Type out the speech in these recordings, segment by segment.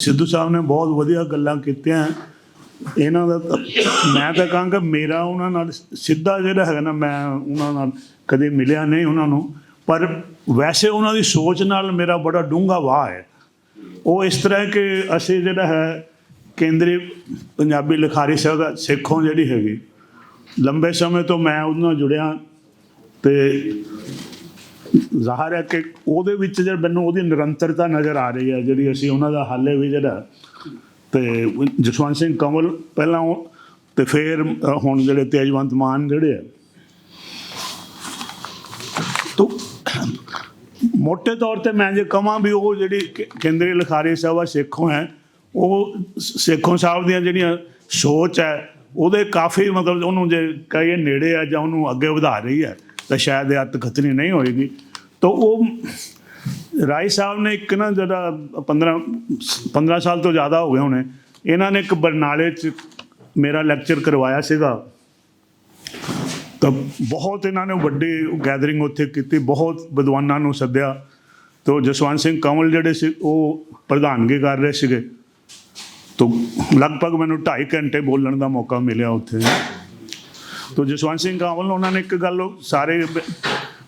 ਸਿੱਧੂ ਸਾਹਿਬ ਨੇ ਬਹੁਤ ਵਧੀਆ ਗੱਲਾਂ ਕੀਤੀਆਂ। ਇਹਨਾਂ ਦਾ ਤਾਂ- ਮੈਂ ਤਾਂ ਕਹਾਂਗਾ ਮੇਰਾ ਉਹਨਾਂ ਨਾਲ ਸਿੱਧਾ ਜਿਹੜਾ ਹੈਗਾ ਨਾ, ਮੈਂ ਉਹਨਾਂ ਨਾਲ ਕਦੇ ਮਿਲਿਆ ਨਹੀਂ ਉਹਨਾਂ ਨੂੰ। ਪਰ ਵੈਸੇ ਉਹਨਾਂ ਦੀ ਸੋਚ ਨਾਲ ਮੇਰਾ ਬੜਾ ਡੂੰਘਾ ਵਾਹ ਹੈ। ਉਹ ਇਸ ਤਰ੍ਹਾਂ ਕਿ ਅਸੀਂ ਜਿਹੜਾ ਹੈ, ਕੇਂਦਰੀ ਪੰਜਾਬੀ ਲਿਖਾਰੀ ਸਭਾ ਸਿੱਖੋਂ ਜਿਹੜੀ ਹੈਗੀ। ਲੰਬੇ ਸਮੇਂ ਤੋਂ ਮੈਂ ਉਹਨਾਂ ਨਾਲ ਜੁੜਿਆ ਤੇ ਜ਼ਾਹਰ ਹੈ ਕਿ ਉਹਦੇ ਵਿੱਚ ਜਿਹੜਾ ਮੈਨੂੰ ਉਹਦੀ ਨਿਰੰਤਰਤਾ ਨਜ਼ਰ ਆ ਰਹੀ ਹੈ, ਜਿਹੜੀ ਅਸੀਂ ਉਹਨਾਂ ਦਾ ਹਾਲੇ ਵੀ ਜਿਹੜਾ ਤੇ ਜਸਵੰਤ ਸਿੰਘ ਕੰਵਲ ਪਹਿਲਾਂ ਉਹ ਤੇ ਫਿਰ ਹੁਣ ਜਿਹੜੇ ਤੇਜਵੰਤ ਮਾਨ ਜਿਹੜੇ ਆ। ਤੋ ਮੋٹے ਤੌਰ ਤੇ ਮੈਂ ਜੇ ਕਹਾਂ ਵੀ ਉਹ ਜਿਹੜੀ ਕੇ- ਕੇਂਦਰੀ ਲਿਖਾਰੀ ਸਭਾ ਸੇਖੋਂ ਹੈ, ਉਹ ਸ- ਸੇਖੋਂ ਸਾਹਿਬ ਦੀਆਂ ਜਿਹੜੀਆਂ ਸੋਚ ਹੈ, ਉਹਦੇ ਕਾਫੀ ਮਤਲਬ ਉਹਨੂੰ ਜੇ ਕਹੀਏ ਨੇੜੇ ਆ ਜਾਂ ਉਹਨੂੰ ਅੱਗੇ ਵਧਾ ਰਹੀ ਹੈ। ਤਾਂ ਸ਼ਾਇਦ ਇਹ ਅੱਤ ਨਹੀਂ ਹੋਏਗੀ। ਤਾਂ ਉਹ ਰਾਏ ਸਾਹਿਬ ਨੇ ਇੱਕ ਨਾ ਜਿਹੜਾ 15 15 ਸਾਲ ਤੋਂ ਜ਼ਿਆਦਾ ਹੋ ਗਏ ਹੋਣੇ, ਇਹਨਾਂ ਨੇ ਇੱਕ ਬਰਨਾਲੇ 'ਚ ਮੇਰਾ ਲੈਕਚਰ ਕਰਵਾਇਆ ਸੀਗਾ। ਤਾਂ ਬਹੁਤ ਇਹਨਾਂ ਨੇ ਵੱਡੀ ਗੈਦਰਿੰਗ ਉੱਥੇ ਕੀਤੀ, ਬਹੁਤ ਵਿਦਵਾਨਾਂ ਨੂੰ ਸੱਦਿਆ। ਤੋਂ ਜਸਵੰਤ ਸਿੰਘ ਕੰਵਲ ਜਿਹੜੇ ਸੀ, ਉਹ ਪ੍ਰਧਾਨਗੀ ਕਰ ਰਹੇ ਸੀਗੇ। ਤੋ ਲਗਭਗ ਮੈਨੂੰ 2.5 ਘੰਟੇ ਬੋਲਣ ਦਾ ਮੌਕਾ ਮਿਲਿਆ ਉੱਥੇ। ਤੋ ਜਸਵੰਤ ਸਿੰਘ ਕੰਵਲ ਉਹਨਾਂ ਨੇ ਇੱਕ ਗੱਲ ਸਾਰੇ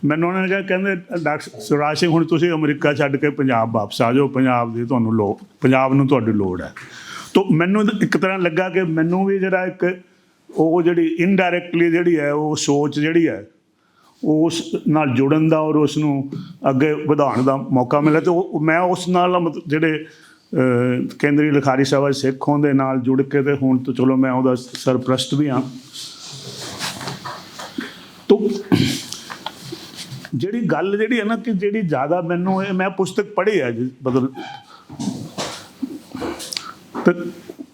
ਮੈਨੂੰ ਉਹਨਾਂ ਨੇ ਕਿਹਾ, ਕਹਿੰਦੇ, ਡਾਕਟਰ ਸੁਰਾਜ ਸਿੰਘ, ਹੁਣ ਤੁਸੀਂ ਅਮਰੀਕਾ ਛੱਡ ਕੇ ਪੰਜਾਬ ਵਾਪਸ ਆ ਜਾਓ, ਪੰਜਾਬ ਦੀ ਤੁਹਾਨੂੰ ਲੋ ਪੰਜਾਬ ਨੂੰ ਤੁਹਾਡੀ ਲੋੜ ਹੈ। ਤੋ ਮੈਨੂੰ ਇੱਕ ਤਰ੍ਹਾਂ ਲੱਗਾ ਕਿ ਮੈਨੂੰ ਵੀ ਜਿਹੜਾ ਇੱਕ ਉਹ ਜਿਹੜੀ ਇਨਡਾਇਰੈਕਟਲੀ ਜਿਹੜੀ ਹੈ, ਉਹ ਸੋਚ ਜਿਹੜੀ ਹੈ, ਉਸ ਨਾਲ ਜੁੜਨ ਦਾ ਔਰ ਉਸ ਨੂੰ ਅੱਗੇ ਵਧਾਉਣ ਦਾ ਮੌਕਾ ਮਿਲਿਆ। ਤੇ ਉਹ ਮੈਂ ਉਸ ਨਾਲ ਮਤਲਬ ਜਿਹੜੇ ਕੇਂਦਰੀ ਲਿਖਾਰੀ ਸਭਾ ਸਿੱਖੋਂ ਦੇ ਨਾਲ ਜੁੜ ਕੇ ਤੇ ਹੁਣ ਤਾਂ ਚਲੋ ਮੈਂ ਉਹਦਾ ਸਰਪ੍ਰਸਤ ਵੀ ਹਾਂ। ਤੋ। ਜਿਹੜੀ ਗੱਲ ਜਿਹੜੀ ਹੈ ਨਾ ਕਿ ਜਿਹੜੀ ਜ਼ਿਆਦਾ ਮੈਨੂੰ ਇਹ ਮੈਂ ਪੁਸਤਕ ਪੜ੍ਹੀ ਹੈ ਜੀ ਬਦਲ ਤੇ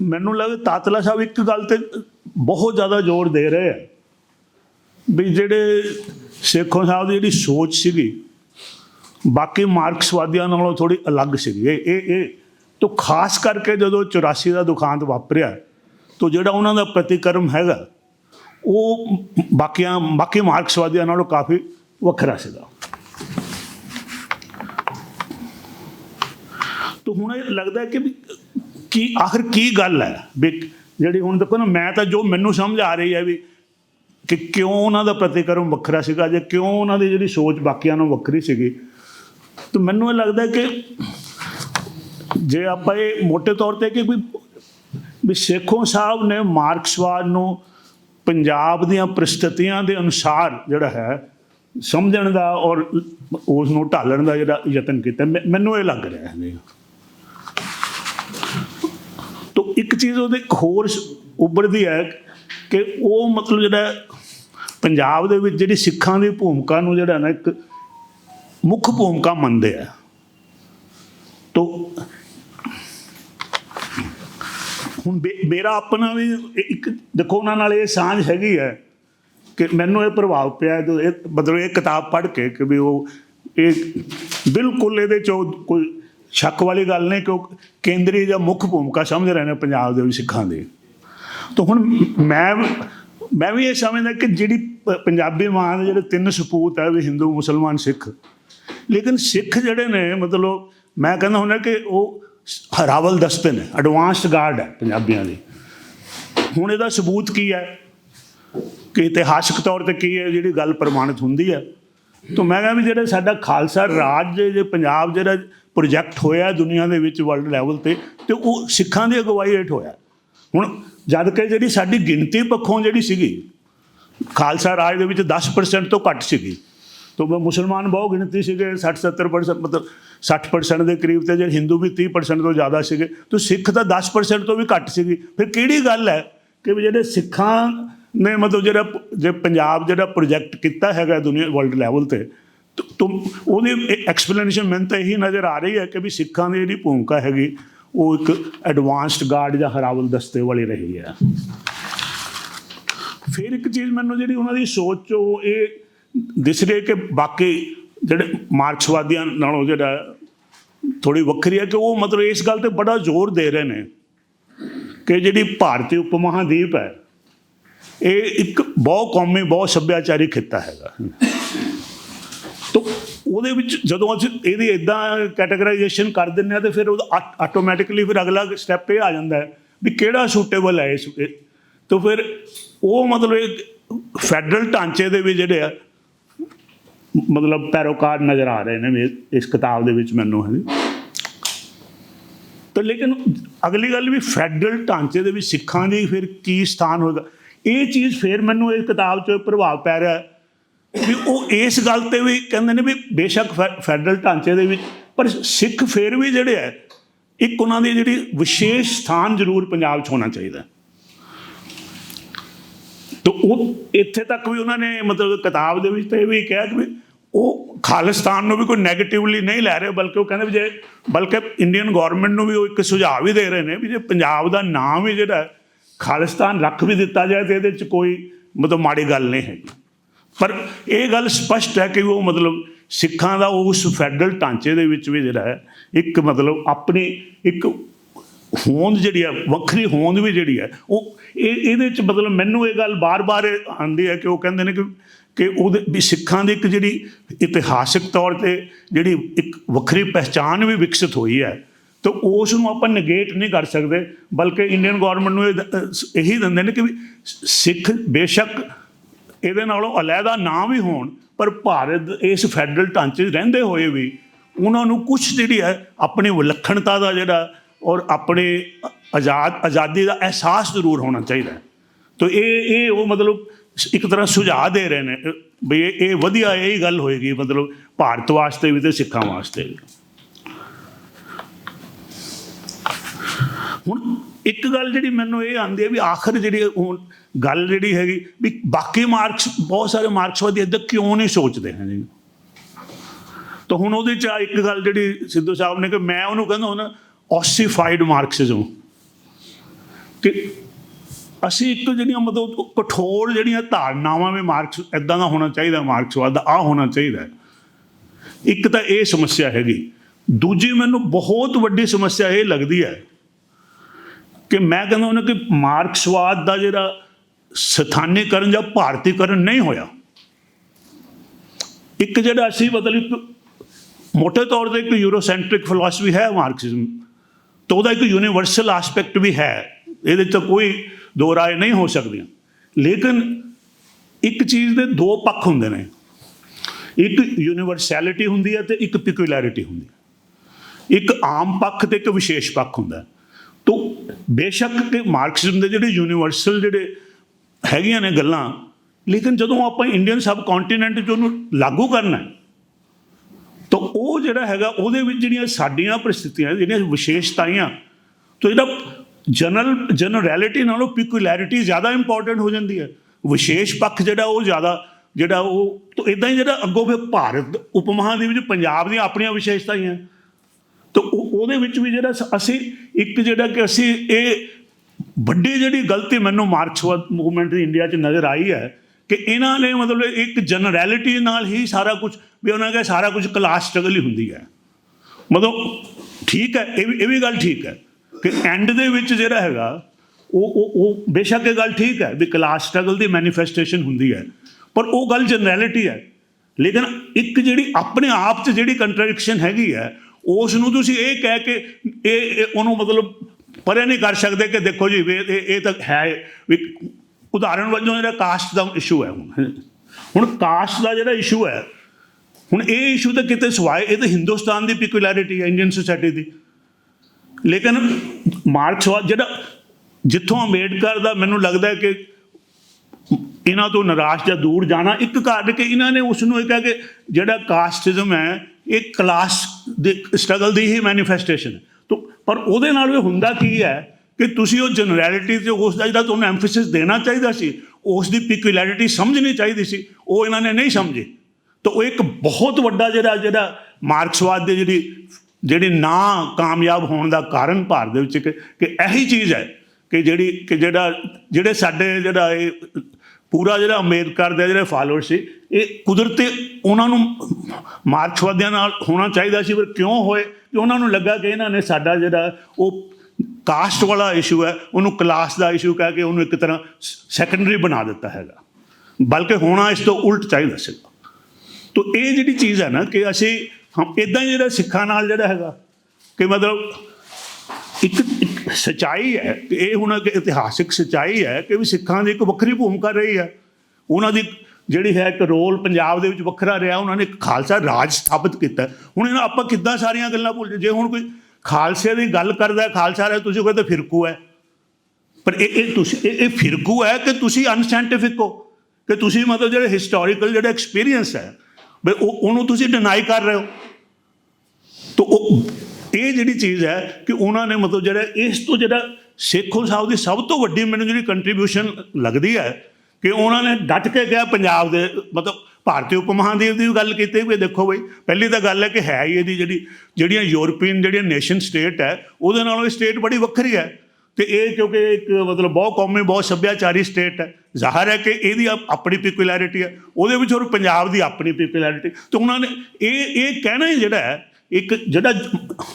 ਮੈਨੂੰ ਲੱਗਦਾ ਤਾਤਲਾ ਸਾਹਿਬ ਇੱਕ ਗੱਲ ਤੇ ਬਹੁਤ ਜ਼ਿਆਦਾ ਜ਼ੋਰ ਦੇ ਰਹੇ ਆ ਵੀ ਜਿਹੜੇ ਸੇਖੋਂ ਸਾਹਿਬ ਦੀ ਜਿਹੜੀ ਸੋਚ ਸੀਗੀ, ਬਾਕੀ ਮਾਰਕਸਵਾਦੀਆਂ ਨਾਲੋਂ ਥੋੜੀ ਅਲੱਗ ਸੀਗੀ। ਇਹ ਇਹ ਇਹ ਤੋਂ ਖਾਸ ਕਰਕੇ ਜਦੋਂ 84 ਦਾ ਦੁਖਾਂਤ ਵਾਪਰਿਆ, ਤੋਂ ਜਿਹੜਾ ਉਹਨਾਂ ਦਾ ਪ੍ਰਤੀਕਰਮ ਹੈਗਾ ਉਹ ਬਾਕੀਆਂ ਬਾਕੀ ਮਾਰਕਸਵਾਦੀਆਂ ਨਾਲੋਂ ਕਾਫੀ ਵੱਖਰਾ ਸੀਗਾ। ਤਾਂ ਹੁਣ ਇਹ ਲੱਗਦਾ ਕਿ ਵੀ ਕੀ, ਆਖਰ ਕੀ ਗੱਲ ਹੈ? ਵੀ ਜਿਹੜੀ ਹੁਣ ਦੇਖੋ ਨਾ, ਮੈਂ ਤਾਂ ਜੋ ਮੈਨੂੰ ਸਮਝ ਆ ਰਹੀ ਹੈ ਵੀ ਕਿ ਕਿਉਂ ਉਹਨਾਂ ਦਾ ਪ੍ਰਤੀਕਰਮ ਵੱਖਰਾ ਸੀਗਾ ਜਾਂ ਕਿਉਂ ਉਹਨਾਂ ਦੀ ਜਿਹੜੀ ਸੋਚ ਬਾਕੀਆਂ ਨਾਲੋਂ ਵੱਖਰੀ ਸੀਗੀ। ਤਾਂ ਮੈਨੂੰ ਇਹ ਲੱਗਦਾ ਕਿ ਜੇ ਆਪਾਂ ਇਹ ਮੋٹے ਤੌਰ ਤੇ ਕਿ ਵੀ ਵੀ ਸੇਖੋਂ ਸਾਹਿਬ ਨੇ ਮਾਰਕਸਵਾਦ ਨੂੰ ਪੰਜਾਬ ਦੀਆਂ ਪ੍ਰਸਥਿਤੀਆਂ ਦੇ ਅਨੁਸਾਰ ਜਿਹੜਾ ਹੈ, ਸਮਝਣ ਦਾ ਔਰ ਉਸ ਨੂੰ ਢਾਲਣ ਦਾ ਜਿਹੜਾ ਯਤਨ ਕੀਤਾ, ਮੈ- ਮੈਨੂੰ ਇਹ ਲੱਗ ਰਿਹਾ ਹੈ। ਜੀ ਇੱਕ ਚੀਜ਼ ਉਹਦੇ ਇੱਕ ਹੋਰ ਸ- ਉੱਭਰਦੀ ਹੈ ਕਿ ਉਹ ਮਤਲਬ ਜਿਹੜਾ ਪੰਜਾਬ ਦੇ ਵਿੱਚ ਜਿਹੜੀ ਸਿੱਖਾਂ ਦੀ ਭੂਮਿਕਾ ਨੂੰ ਜਿਹੜਾ ਨਾ ਇੱਕ ਮੁੱਖ ਭੂਮਿਕਾ ਮੰਨਦੇ ਆ। ਤੋ ਹੁਣ ਬੇ- ਮੇਰਾ ਆਪਣਾ ਵੀ ਇੱਕ, ਦੇਖੋ ਉਹਨਾਂ ਨਾਲ ਇਹ ਸਾਂਝ ਹੈਗੀ ਹੈ ਕਿ ਮੈਨੂੰ ਇਹ ਪ੍ਰਭਾਵ ਪਿਆ ਜਦੋਂ ਇਹ ਮਤਲਬ ਇਹ ਕਿਤਾਬ ਪੜ੍ਹ ਕੇ ਕਿ ਵੀ ਉਹ ਇਹ ਬਿਲਕੁਲ ਇਹਦੇ ਚੋਂ ਕੋਈ ਸ਼ੱਕ ਵਾਲੀ ਗੱਲ ਨਹੀਂ ਕਿ ਉਹ ਕੇਂਦਰੀ ਜਾਂ ਮੁੱਖ ਭੂਮਿਕਾ ਸਮਝ ਰਹੇ ਨੇ ਪੰਜਾਬ ਦੇ ਵੀ ਸਿੱਖਾਂ ਦੀ। ਤਾਂ ਹੁਣ ਮੈਂ ਮੈਂ ਵੀ ਇਹ ਸਮਝਦਾ ਕਿ ਜਿਹੜੀ ਪੰਜਾਬੀ ਮਾਂ ਦੇ ਜਿਹੜੇ ਤਿੰਨ ਸਪੂਤ ਹੈ ਵੀ ਹਿੰਦੂ, ਮੁਸਲਮਾਨ, ਸਿੱਖ। ਲੇਕਿਨ ਸਿੱਖ ਜਿਹੜੇ ਨੇ ਮਤਲਬ ਮੈਂ ਕਹਿੰਦਾ ਹੁੰਦਾ ਕਿ ਉਹ ਹਰਾਵਲ ਦਸਤੇ ਨੇ ਐਡਵਾਂਸਡ ਗਾਰਡ ਹੈ ਪੰਜਾਬੀਆਂ ਦੀ। ਹੁਣ ਇਹਦਾ ਸਬੂਤ ਕੀ ਹੈ? ਕਿ ਇਤਿਹਾਸਕ ਤੌਰ ਤੇ ਕੀ ਹੈ? ਜਿਹੜੀ ਗੱਲ ਪ੍ਰਮਾਣਿਤ ਹੁੰਦੀ ਹੈ। ਤਾਂ ਮੈਂ ਕਹਿੰਦਾ ਵੀ ਜਿਹੜਾ ਸਾਡਾ ਖਾਲਸਾ ਰਾਜ ਜੇ ਜੇ ਪੰਜਾਬ ਜਿਹੜਾ ਪ੍ਰੋਜੈਕਟ ਹੋਇਆ ਦੁਨੀਆ ਦੇ ਵਿੱਚ ਵਰਲਡ ਲੈਵਲ ਤੇ ਤੇ ਉਹ ਸਿੱਖਾਂ ਦੀ ਅਗਵਾਈ ਹੇਠ ਹੋਇਆ। ਹੁਣ ਜਦ ਕਿ ਜਿਹੜੀ ਸਾਡੀ ਗਿਣਤੀ ਪੱਖੋਂ ਜਿਹੜੀ ਸੀਗੀ, ਖਾਲਸਾ ਰਾਜ ਦੇ ਵਿੱਚ 10% ਤੋਂ ਘੱਟ ਸੀਗੀ। ਤੋਂ ਮੁਸਲਮਾਨ ਬਹੁ ਗਿਣਤੀ ਸੀਗੇ 60 70% ਮਤਲਬ 60% ਦੇ ਕਰੀਬ ਤੇ ਜਿਹੜੇ ਹਿੰਦੂ ਵੀ 30% ਤੋਂ ਜ਼ਿਆਦਾ ਸੀਗੇ। ਤੋਂ ਸਿੱਖ ਤਾਂ 10% ਤੋਂ ਵੀ ਘੱਟ ਸੀਗੀ। ਫਿਰ ਕਿਹੜੀ ਗੱਲ ਹੈ ਕਿ ਵੀ ਜਿਹੜੇ ਸਿੱਖਾਂ ਨੇ ਮਤਲਬ ਜਿਹੜਾ ਜੇ ਪੰਜਾਬ ਜਿਹੜਾ ਪ੍ਰੋਜੈਕਟ ਕੀਤਾ ਹੈਗਾ ਦੁਨੀਆ ਵਰਲਡ ਲੈਵਲ ਤੇ, ਤੁ- ਤੁਮ ਉਹਦੀ ਐਕਸਪਲੇਨੇਸ਼ਨ ਮੈਨੂੰ ਤਾਂ ਇਹੀ ਨਜ਼ਰ ਆ ਰਹੀ ਹੈ ਕਿ ਵੀ ਸਿੱਖਾਂ ਦੀ ਜਿਹੜੀ ਭੂਮਿਕਾ ਹੈਗੀ, ਉਹ ਇੱਕ ਐਡਵਾਂਸਡ ਗਾਰਡ ਜਾਂ ਹਰਾਵਲ ਦਸਤੇ ਵਾਲੀ ਰਹੀ ਹੈ। ਫਿਰ ਇੱਕ ਚੀਜ਼ ਮੈਨੂੰ ਜਿਹੜੀ ਉਹਨਾਂ ਦੀ ਸੋਚ ਚੋਂ ਇਹ ਦਿਸ ਰਹੀ ਕਿ ਬਾਕੀ ਜਿਹੜੇ ਮਾਰਕਸਵਾਦੀਆਂ ਨਾਲੋਂ ਜਿਹੜਾ ਥੋੜੀ ਵੱਖਰੀ ਹੈ ਕਿ ਉਹ ਮਤਲਬ ਇਸ ਗੱਲ ਤੇ ਬੜਾ ਜ਼ੋਰ ਦੇ ਰਹੇ ਨੇ ਕਿ ਜਿਹੜੀ ਭਾਰਤੀ ਉਪ ਮਹਾਦੀਪ ਹੈ, ਇਹ ਇੱਕ ਬਹੁ ਕੌਮੀ ਬਹੁ ਸੱਭਿਆਚਾਰਿਕ ਖਿੱਤਾ ਹੈਗਾ। ਤੋ ਉਹਦੇ ਵਿੱਚ ਜਦੋਂ ਅਸੀਂ ਇਹਦੀ ਇਦਾਂ ਕੈਟਾਗਰਾਈਜੇਸ਼ਨ ਕਰ ਦਿੰਦੇ ਆ ਤੇ ਫਿਰ ਉਹਦਾ ਆਟੋਮੈਟਿਕਲੀ ਫਿਰ ਅਗਲਾ ਸਟੈਪ ਇਹ ਆ ਜਾਂਦਾ ਹੈ ਵੀ ਕਿਹੜਾ ਸੂਟੇਬਲ ਹੈ ਇਸ, ਇਹ- ਫਿਰ ਉਹ ਮਤਲਬ ਫੈਡਰਲ ਢਾਂਚੇ ਦੇ ਵੀ ਜਿਹੜੇ ਆ ਮਤਲਬ ਪੈਰੋਕਾਰ ਨਜ਼ਰ ਆ ਰਹੇ ਨੇ ਇਸ ਕਿਤਾਬ ਦੇ ਵਿੱਚ ਮੈਨੂੰ ਹੈ ਤਾਂ ਲੇਕਿਨ ਅਗਲੀ ਗੱਲ ਵੀ ਫੈਡਰਲ ਢਾਂਚੇ ਦੇ ਵਿੱਚ ਸਿੱਖਾਂ ਦੀ ਫਿਰ ਕੀ ਸਥਾਨ ਹੋਏਗਾ ਇਹ ਚੀਜ਼ ਫਿਰ ਮੈਨੂੰ ਇਸ ਕਿਤਾਬ 'ਚ ਪ੍ਰਭਾਵ ਪੈ ਰਿਹਾ ਵੀ ਉਹ ਇਸ ਗੱਲ ਤੇ ਵੀ ਕਹਿੰਦੇ ਨੇ ਵੀ ਬੇਸ਼ੱਕ ਫੈ- ਫੈਡਰਲ ਢਾਂਚੇ ਦੇ ਵਿੱਚ, ਪਰ ਸਿੱਖ ਫਿਰ ਵੀ ਜਿਹੜੇ ਹੈ, ਇੱਕ ਉਹਨਾਂ ਦੀ ਜਿਹੜੀ ਵਿਸ਼ੇਸ਼ ਸਥਾਨ ਜ਼ਰੂਰ ਪੰਜਾਬ 'ਚ ਹੋਣਾ ਚਾਹੀਦਾ ਹੈ। ਉਹ ਇੱਥੇ ਤੱਕ ਵੀ ਉਹਨਾਂ ਨੇ ਮਤਲਬ ਕਿਤਾਬ ਦੇ ਵਿੱਚ ਤੇ ਇਹ ਵੀ ਕਿਹਾ ਕਿ ਵੀ ਉਹ ਖਾਲਿਸਤਾਨ ਨੂੰ ਵੀ ਕੋਈ ਨੈਗੇਟਿਵਲੀ ਨਹੀਂ ਲੈ ਰਹੇ, ਬਲਕਿ ਉਹ ਕਹਿੰਦੇ ਵੀ ਜੇ, ਬਲਕਿ ਇੰਡੀਅਨ ਗਵਰਨਮੈਂਟ ਨੂੰ ਵੀ ਉਹ ਇੱਕ ਸੁਝਾਅ ਵੀ ਦੇ ਰਹੇ ਨੇ ਵੀ ਜੇ ਪੰਜਾਬ ਦਾ ਨਾਮ ਵੀ ਜਿਹੜਾ ਖਾਲਿਸਤਾਨ ਰੱਖ ਵੀ ਦਿੱਤਾ ਜਾਏ ਤੇ ਇਹਦੇ 'ਚ ਕੋਈ ਮਤਲਬ ਮਾੜੀ ਗੱਲ ਨਹੀਂ ਹੈਗੀ। ਪਰ ਇਹ ਗੱਲ ਸਪਸ਼ਟ ਹੈ ਕਿ ਉਹ ਮਤਲਬ ਸਿੱਖਾਂ ਦਾ ਉਸ ਫੈਡਰਲ ਢਾਂਚੇ ਦੇ ਵਿੱਚ ਵੀ ਜਿਹੜਾ ਹੈ, ਇੱਕ ਮਤਲਬ ਆਪਣੀ ਇੱਕ ਹੋਂਦ ਜਿਹੜੀ ਹੈ, ਵੱਖਰੀ ਹੋਂਦ ਵੀ ਜਿਹੜੀ ਹੈ, ਉਹ ਇਹ, ਇਹਦੇ ਚ ਮਤਲਬ ਮੈਨੂੰ ਇਹ ਗੱਲ ਬਾਰ-ਬਾਰ ਆਉਂਦੀ ਹੈ ਕਿ ਉਹ ਕਹਿੰਦੇ ਨੇ ਕਿ ਕਿ ਉਹਦੇ ਵੀ ਸਿੱਖਾਂ ਦੀ ਇੱਕ ਜਿਹੜੀ ਇਤਿਹਾਸਿਕ ਤੌਰ ਤੇ ਜਿਹੜੀ ਇੱਕ ਵੱਖਰੀ ਪਹਿਚਾਨ ਵੀ ਵਿਕਸਿਤ ਹੋਈ ਹੈ, ਤਾਂ ਉਸ ਨੂੰ ਆਪਾਂ ਨੇਗੇਟ ਨਹੀਂ ਕਰ ਸਕਦੇ, ਬਲਕਿ ਇੰਡੀਅਨ ਗਵਰਨਮੈਂਟ ਨੂੰ ਇਹ ਦ- ਇਹੀ ਦਿੰਦੇ ਨੇ ਕਿ ਵੀ ਸਿੱਖ ਬੇਸ਼ੱਕ ਇਹਦੇ ਨਾਲੋਂ ਅਲੱਗਾ ਨਾ ਵੀ ਹੋਣ, ਪਰ ਭਾਰਤ ਇਸ ਫੈਡਰਲ ਢਾਂਚੇ 'ਚ ਰਹਿੰਦੇ ਹੋਏ ਵੀ ਉਹਨਾਂ ਨੂੰ ਕੁਝ ਜਿਹੜੀ ਹੈ ਆਪਣੀ ਵਿਲੱਖਣਤਾ ਦਾ ਜਿਹੜਾ ਔਰ ਆਪਣੇ ਆਜ਼ਾਦ, ਆਜ਼ਾਦੀ ਦਾ ਅਹਿਸਾਸ ਜ਼ਰੂਰ ਹੋਣਾ ਚਾਹੀਦਾ ਹੈ। ਤੋ ਇਹ ਇਹ ਉਹ ਮਤਲਬ ਇੱਕ ਤਰ੍ਹਾਂ ਸੁਝਾਅ ਦੇ ਰਹੇ ਨੇ ਵੀ ਇਹ ਵਧੀਆ ਇਹ ਗੱਲ ਹੋਏਗੀ, ਮਤਲਬ ਭਾਰਤ ਵਾਸਤੇ ਵੀ ਤੇ ਸਿੱਖਾਂ ਵਾਸਤੇ ਵੀ। ਹੁਣ ਇੱਕ ਗੱਲ ਜਿਹੜੀ ਮੈਨੂੰ ਇਹ ਆਉਂਦੀ ਹੈ ਵੀ ਆਖਰ ਜਿਹੜੀ ਹੁਣ ਗੱਲ ਜਿਹੜੀ ਹੈਗੀ, ਵੀ ਬਾਕੀ ਮਾਰਕਸ, ਬਹੁਤ ਸਾਰੇ ਮਾਰਕਸਵਾਦੀ ਇਦਾਂ ਕਿਉਂ ਨਹੀਂ ਸੋਚਦੇ ਹਨ ਜੀ ਤਾਂ ਹੁਣ ਉਹਦੇ ਚ ਇੱਕ ਗੱਲ ਜਿਹੜੀ ਸਿੱਧੂ ਸਾਹਿਬ ਨੇ ਕਿ ਮੈਂ ਉਹਨੂੰ ਕਹਿੰਦਾ ਹੁਣ ਔਸੀਫਾਈਡ ਮਾਰਕਸਿਜ਼ਮ ਕਿ ਅਸੀਂ ਇੱਕ ਜਿਹੜੀਆਂ ਮਤਲਬ ਕਠੋਰ ਜਿਹੜੀਆਂ ਧਾਰਨਾਵਾਂ ਵੀ ਮਾਰਕਸ ਇਦਾਂ ਦਾ ਹੋਣਾ ਚਾਹੀਦਾ, ਮਾਰਕਸਵਾਦ ਦਾ ਆ ਹੋਣਾ ਚਾਹੀਦਾ ਇੱਕ ਤਾਂ ਇਹ ਸਮੱਸਿਆ ਹੈਗੀ। ਦੂਜੀ ਮੈਨੂੰ ਬਹੁਤ ਵੱਡੀ ਸਮੱਸਿਆ ਇਹ ਲੱਗਦੀ ਹੈ ਕਿ ਮੈਂ ਕਹਿੰਦਾ ਉਹਨਾਂ ਕਿ ਮਾਰਕਸਵਾਦ ਦਾ ਜਿਹੜਾ ਸਥਾਨੀਕਰਨ ਜਾਂ ਭਾਰਤੀਕਰਨ ਨਹੀਂ ਹੋਇਆ। ਇੱਕ ਜਿਹੜਾ ਅਸੀਂ ਮਤਲਬ ਇੱਕ ਮੋٹے ਤੌਰ ਤੇ ਇੱਕ ਯੂਰੋਸੈਂਟ੍ਰਿਕ ਫਿਲਾਸਫੀ ਹੈ ਮਾਰਕਸਿਜ਼ਮ, ਤਾਂ ਉਹਦਾ ਇੱਕ ਯੂਨੀਵਰਸਲ ਐਸਪੈਕਟ ਵੀ ਹੈ। ਇਹਦੇ 'ਚ ਕੋਈ ਦੋ ਰਾਏ ਨਹੀਂ ਹੋ ਸਕਦੀਆਂ। ਲੇਕਿਨ ਇੱਕ ਚੀਜ਼ ਦੇ ਦੋ ਪੱਖ ਹੁੰਦੇ ਨੇ। ਇੱਕ ਯੂਨੀਵਰਸੈਲਿਟੀ ਹੁੰਦੀ ਹੈ ਤੇ ਇੱਕ ਪਿਕੂਲੈਰਿਟੀ ਹੁੰਦੀ ਹੈ। ਇੱਕ ਆਮ ਪੱਖ ਤੇ ਇੱਕ ਵਿਸ਼ੇਸ਼ ਪੱਖ ਹੁੰਦਾ ਤੋ ਬੇਸ਼ੱਕ ਕਿ ਮਾਰਕਸਿਜ਼ਮ ਦੇ ਜਿਹੜੇ ਯੂਨੀਵਰਸਲ ਜਿਹੜੇ ਹੈਗੀਆਂ ਨੇ ਗੱਲਾਂ, ਲੇਕਿਨ ਜਦੋਂ ਆਪਾਂ ਇੰਡੀਅਨ ਸਬ ਕੰਟੀਨੈਂਟ 'ਚ ਉਹਨੂੰ ਲਾਗੂ ਕਰਨਾ ਤਾਂ ਉਹ ਜਿਹੜਾ ਹੈਗਾ ਉਹਦੇ ਵਿੱਚ ਜਿਹੜੀਆਂ ਸਾਡੀਆਂ ਪਰਿਸਥਿਤੀਆਂ, ਜਿਹੜੀਆਂ ਵਿਸ਼ੇਸ਼ਤਾਈਆਂ, ਤਾਂ ਜਿਹੜਾ ਜਨਰਲ, ਜਨਰੈਲਿਟੀ ਨਾਲੋਂ ਪਿਕੂਲੈਰਿਟੀ ਜ਼ਿਆਦਾ ਇੰਪੋਰਟੈਂਟ ਹੋ ਜਾਂਦੀ ਹੈ। ਵਿਸ਼ੇਸ਼ ਪੱਖ ਜਿਹੜਾ ਉਹ ਜ਼ਿਆਦਾ, ਜਿਹੜਾ ਉਹ, ਤਾਂ ਇਦਾਂ ਹੀ ਜਿਹੜਾ ਅੱਗੋਂ ਫਿਰ ਭਾਰਤ ਉਪਮਹਾਦੀਪ ਵਿੱਚ ਪੰਜਾਬ ਦੀਆਂ ਆਪਣੀਆਂ ਵਿਸ਼ੇਸ਼ਤਾਈਆਂ। ਤਾਂ ਉਹਦੇ ਵਿੱਚ ਵੀ ਜਿਹੜਾ ਸ- ਅਸੀਂ ਇੱਕ ਜਿਹੜਾ ਕਿ ਅਸੀਂ ਇਹ ਵੱਡੀ ਜਿਹੜੀ ਗਲਤੀ ਮੈਨੂੰ ਮਾਰਕਸਵਾਦ ਮੂਵਮੈਂਟ ਦੀ ਇੰਡੀਆ 'ਚ ਨਜ਼ਰ ਆਈ ਹੈ ਕਿ ਇਹਨਾਂ ਨੇ ਮਤਲਬ ਇੱਕ ਜਨਰੈਲਿਟੀ ਨਾਲ ਹੀ ਸਾਰਾ ਕੁਝ ਵੀ ਉਹਨਾਂ ਦਾ ਸਾਰਾ ਕੁਝ ਕਲਾਸ ਸਟਰਗਲ ਹੀ ਹੁੰਦੀ ਹੈ। ਮਤਲਬ ਠੀਕ ਹੈ, ਇਹ ਵੀ ਇਹ ਵੀ ਗੱਲ ਠੀਕ ਹੈ। ਕਿ ਐਂਡ ਦੇ ਵਿੱਚ ਜਿਹੜਾ ਹੈਗਾ, ਉਹ ਉਹ ਉਹ ਬੇਸ਼ੱਕ ਇਹ ਗੱਲ ਠੀਕ ਹੈ ਵੀ ਕਲਾਸ ਸਟਰਗਲ ਦੀ ਮੈਨੀਫੈਸਟੇਸ਼ਨ ਹੁੰਦੀ ਹੈ, ਪਰ ਉਹ ਗੱਲ ਜਨਰੈਲਿਟੀ ਹੈ। ਲੇਕਿਨ ਇੱਕ ਜਿਹੜੀ ਆਪਣੇ ਆਪ 'ਚ ਜਿਹੜੀ ਕੰਟਰਡਿਕਸ਼ਨ ਹੈਗੀ ਹੈ ਉਸ ਨੂੰ ਤੁਸੀਂ ਇਹ ਕਹਿ ਕੇ, ਇਹ ਇਹ ਉਹਨੂੰ ਮਤਲਬ ਪਰੇ ਨਹੀਂ ਕਰ ਸਕਦੇ ਕਿ ਦੇਖੋ ਜੀ, ਵੀ ਇਹ ਇਹ ਤਾਂ ਹੈ ਵੀ ਉਦਾਹਰਣ ਵਜੋਂ ਜਿਹੜਾ ਕਾਸਟ ਦਾ ਇਸ਼ੂ ਹੈ ਹੁਣ। ਹੁਣ ਕਾਸਟ ਦਾ ਜਿਹੜਾ ਇਸ਼ੂ ਹੈ, ਹੁਣ ਇਹ ਇਸ਼ੂ ਤਾਂ ਕਿਤੇ ਸਵਾਏ, ਇਹ ਤਾਂ ਹਿੰਦੁਸਤਾਨ ਦੀ ਪਿਕੂਲੈਰਿਟੀ ਹੈ ਇੰਡੀਅਨ ਸੋਸਾਇਟੀ ਦੀ। ਲੇਕਿਨ ਮਾਰਕਸਵਾਦ ਜਿਹੜਾ ਜਿੱਥੋਂ ਅੰਬੇਡਕਰ ਦਾ ਮੈਨੂੰ ਲੱਗਦਾ ਕਿ ਇਹਨਾਂ ਤੋਂ ਨਿਰਾਸ਼ ਜਾਂ ਦੂਰ ਜਾਣਾ, ਇੱਕ ਕਾਰਨ ਕਿ ਇਹਨਾਂ ਨੇ ਉਸ ਨੂੰ ਇਹ ਕਿਹਾ ਕਿ ਜਿਹੜਾ ਕਾਸਟਿਜ਼ਮ ਹੈ, ਇਹ ਕਲਾਸ ਦੇ ਸਟਰਗਲ ਦੀ ਹੀ ਮੈਨੀਫੈਸਟੇਸ਼ਨ ਹੈ। ਪਰ ਉਹਦੇ ਨਾਲ ਵੀ ਹੁੰਦਾ ਕੀ ਹੈ ਕਿ ਤੁਸੀਂ ਉਹ ਜਨਰੈਲਿਟੀ ਤੇ ਉਸ ਦਾ ਜਿਹੜਾ ਤੁਹਾਨੂੰ ਐਮਫੈਸਿਸ ਦੇਣਾ ਚਾਹੀਦਾ ਸੀ, ਉਸ ਦੀ ਪਿਕੂਲੈਰਿਟੀ ਸਮਝਣੀ ਚਾਹੀਦੀ ਸੀ, ਉਹ ਇਹਨਾਂ ਨੇ ਨਹੀਂ ਸਮਝੇ। ਤਾਂ, ਉਹ ਇੱਕ ਬਹੁਤ ਵੱਡਾ ਜਿਹੜਾ ਜਿਹੜਾ ਮਾਰਕਸਵਾਦ ਦੀ ਜਿਹੜੀ ਜਿਹੜੀ ਨਾ ਕਾਮਯਾਬ ਹੋਣ ਦਾ ਕਾਰਨ ਭਾਰਤ ਦੇ ਵਿੱਚ ਕਿ ਕਿ ਇਹੀ ਚੀਜ਼ ਹੈ ਕਿ ਜਿਹੜੀ, ਕਿ ਜਿਹੜਾ, ਜਿਹੜੇ ਸਾਡੇ ਜਿਹੜਾ ਇਹ ਪੂਰਾ ਜਿਹੜਾ ਅੰਬੇਦਕਰ ਦੇ ਜਿਹੜੇ ਫਾਲੋਅਰ ਸੀ, ਇਹ ਕੁਦਰਤੀ ਉਹਨਾਂ ਨੂੰ ਮਾਰਕਸਵਾਦੀਆਂ ਨਾਲ ਹੋਣਾ ਚਾਹੀਦਾ ਸੀ ਪਰ ਕਿਉਂ ਹੋਏ? ਕਿ ਉਹਨਾਂ ਨੂੰ ਲੱਗਾ ਕਿ ਇਹਨਾਂ ਨੇ ਸਾਡਾ ਜਿਹੜਾ ਉਹ ਕਾਸਟ ਵਾਲਾ ਇਸ਼ੂ ਹੈ, ਉਹਨੂੰ ਕਲਾਸ ਦਾ ਇਸ਼ੂ ਕਹਿ ਕੇ ਉਹਨੂੰ ਇੱਕ ਤਰ੍ਹਾਂ ਸੈਕੰਡਰੀ ਬਣਾ ਦਿੱਤਾ ਹੈਗਾ। ਬਲਕਿ ਹੋਣਾ ਇਸ ਤੋਂ ਉਲਟ ਚਾਹੀਦਾ ਸੀ ਤਾਂ ਇਹ ਜਿਹੜੀ ਚੀਜ਼ ਹੈ ਨਾ, ਕਿ ਅਸੀਂ ਇਦਾਂ ਹੀ ਜਿਹੜਾ ਸਿੱਖਾਂ ਨਾਲ ਜਿਹੜਾ ਹੈਗਾ, ਕਿ ਮਤਲਬ ਇੱਕ ਇੱਕ ਸਚਾਈ ਹੈ ਕਿ ਇਹ ਹੁਣ ਇੱਕ ਇਤਿਹਾਸਿਕ ਸਚਾਈ ਹੈ ਕਿ ਵੀ ਸਿੱਖਾਂ ਦੀ ਇੱਕ ਵੱਖਰੀ ਭੂਮਿਕਾ ਰਹੀ ਹੈ। ਉਹਨਾਂ ਦੀ ਜਿਹੜੀ ਹੈ ਇੱਕ ਰੋਲ ਪੰਜਾਬ ਦੇ ਵਿੱਚ ਵੱਖਰਾ ਰਿਹਾ, ਉਹਨਾਂ ਨੇ ਇੱਕ ਖਾਲਸਾ ਰਾਜ ਸਥਾਪਿਤ ਕੀਤਾ। ਹੁਣ ਇਹਨਾਂ ਆਪਾਂ ਕਿੱਦਾਂ ਸਾਰੀਆਂ ਗੱਲਾਂ ਭੁੱਲ ਜੇ ਹੁਣ ਕੋਈ ਖਾਲਸੇ ਦੀ ਗੱਲ ਕਰਦਾ ਖਾਲਸਾ ਰਾਜ, ਤੁਸੀਂ ਕਹਿੰਦੇ ਫਿਰਕੂ ਹੈ। ਪਰ ਇਹ ਇਹ ਤੁਸੀਂ, ਇਹ ਫਿਰਕੂ ਹੈ ਕਿ ਤੁਸੀਂ ਅਨਸਾਇੰਟਿਫਿਕ ਹੋ, ਕਿ ਤੁਸੀਂ ਮਤਲਬ ਜਿਹੜੇ ਹਿਸਟੋਰੀਕਲ ਜਿਹੜਾ ਐਕਸਪੀਰੀਅੰਸ ਹੈ, ਵੀ ਉਹ, ਉਹਨੂੰ ਤੁਸੀਂ ਡਿਨਾਈ ਕਰ ਰਹੇ ਹੋ। ਤੋ ਉਹ, ਇਹ ਜਿਹੜੀ ਚੀਜ਼ ਹੈ ਕਿ ਉਹਨਾਂ ਨੇ ਮਤਲਬ ਜਿਹੜਾ, ਇਸ ਤੋਂ ਜਿਹੜਾ ਸੇਖੋਂ ਸਾਹਿਬ ਦੀ ਸਭ ਤੋਂ ਵੱਡੀ ਮੈਨੂੰ ਜਿਹੜੀ ਕੰਟਰੀਬਿਊਸ਼ਨ ਲੱਗਦੀ ਹੈ ਕਿ ਉਹਨਾਂ ਨੇ ਡਟ ਕੇ ਗਿਆ ਪੰਜਾਬ ਦੇ, ਮਤਲਬ ਭਾਰਤੀ ਉਪ ਮਹਾਦੀਪ ਦੀ ਵੀ ਗੱਲ ਕੀਤੀ ਵੀ ਦੇਖੋ ਬਈ, ਪਹਿਲੀ ਤਾਂ ਗੱਲ ਹੈ ਕਿ ਹੈ ਹੀ ਇਹਦੀ ਜਿਹੜੀ, ਜਿਹੜੀਆਂ ਯੂਰਪੀਅਨ ਜਿਹੜੀਆਂ ਨੇਸ਼ਨ ਸਟੇਟ ਹੈ, ਉਹਦੇ ਨਾਲੋਂ ਇਹ ਸਟੇਟ ਬੜੀ ਵੱਖਰੀ ਹੈ। ਤੇ ਇਹ ਕਿਉਂਕਿ ਇੱਕ ਮਤਲਬ ਬਹੁਤ ਕੌਮੀ, ਬਹੁਤ ਸੱਭਿਆਚਾਰੀ ਸਟੇਟ ਹੈ। ਜ਼ਾਹਰ ਹੈ ਕਿ ਇਹਦੀ ਆਪਣੀ ਪਿਕੂਲੈਰਿਟੀ ਹੈ, ਉਹਦੇ ਵਿੱਚ ਹੋਰ ਪੰਜਾਬ ਦੀ ਆਪਣੀ ਪਿਕੂਲੈਰਿਟੀ ਤੇ ਉਹਨਾਂ ਨੇ, ਇਹ ਇਹ ਕਹਿਣਾ ਹੀ ਜਿਹੜਾ ਹੈ ਇੱਕ ਜਿਹੜਾ